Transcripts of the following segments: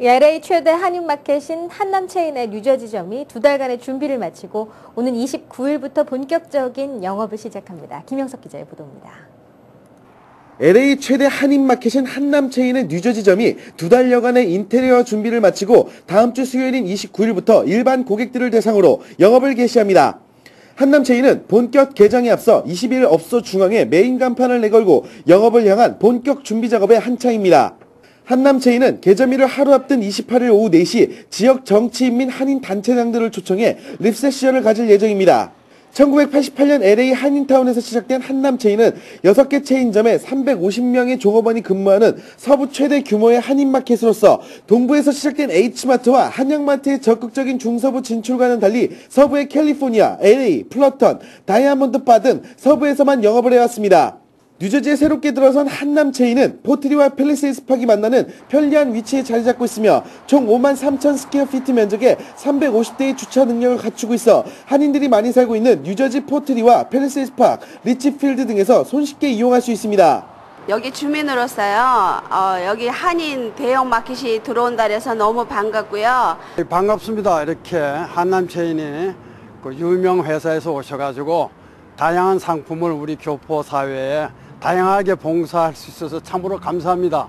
LA 최대 한인마켓인 한남체인의 뉴저지점이 두 달간의 준비를 마치고 오는 29일부터 본격적인 영업을 시작합니다. 김영석 기자의 보도입니다. LA 최대 한인마켓인 한남체인의 뉴저지점이 두 달여간의 인테리어 준비를 마치고 다음 주 수요일인 29일부터 일반 고객들을 대상으로 영업을 개시합니다. 한남체인은 본격 개장에 앞서 20일 업소 중앙에 메인 간판을 내걸고 영업을 향한 본격 준비 작업에 한창입니다. 한남체인은 개점일을 하루 앞둔 28일 오후 4시 지역 정치인 민 한인 단체장들을 초청해 립세션을 가질 예정입니다. 1988년 LA 한인타운에서 시작된 한남체인은 6개 체인점에 350명의 종업원이 근무하는 서부 최대 규모의 한인마켓으로서 동부에서 시작된 H마트와 한양마트의 적극적인 중서부 진출과는 달리 서부의 캘리포니아, LA, 플러턴, 다이아몬드 바 등 서부에서만 영업을 해왔습니다. 뉴저지에 새롭게 들어선 한남 체인은 포트리와 펠리세이스 팍이 만나는 편리한 위치에 자리 잡고 있으며 총 5만 3천 스퀘어 피트 면적에 350대의 주차 능력을 갖추고 있어 한인들이 많이 살고 있는 뉴저지 포트리와 펠리세이스 팍, 리치필드 등에서 손쉽게 이용할 수 있습니다. 여기 주민으로서요, 어, 여기 한인 대형 마켓이 들어온다 그래서 너무 반갑고요. 반갑습니다. 이렇게 한남체인이 그 유명 회사에서 오셔가지고 다양한 상품을 우리 교포 사회에 다양하게 봉사할 수 있어서 참으로 감사합니다.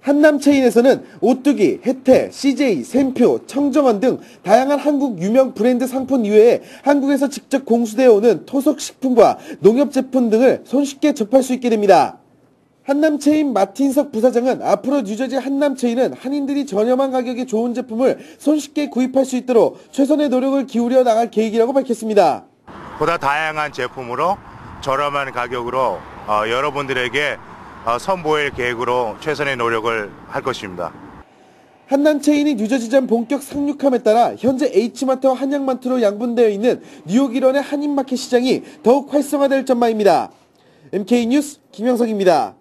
한남체인에서는 오뚜기, 혜태, CJ, 샘표, 청정원 등 다양한 한국 유명 브랜드 상품 이외에 한국에서 직접 공수되어 오는 토속 식품과 농협 제품 등을 손쉽게 접할 수 있게 됩니다. 한남체인 마틴석 부사장은 앞으로 뉴저지 한남체인은 한인들이 저렴한 가격에 좋은 제품을 손쉽게 구입할 수 있도록 최선의 노력을 기울여 나갈 계획이라고 밝혔습니다. 보다 다양한 제품으로 저렴한 가격으로 어, 여러분들에게 어, 선보일 계획으로 최선의 노력을 할 것입니다. 한남체인이 뉴저지점 본격 상륙함에 따라 현재 H마트와 한양마트로 양분되어 있는 뉴욕 일원의 한인마켓 시장이 더욱 활성화될 전망입니다. MK뉴스 김영석입니다.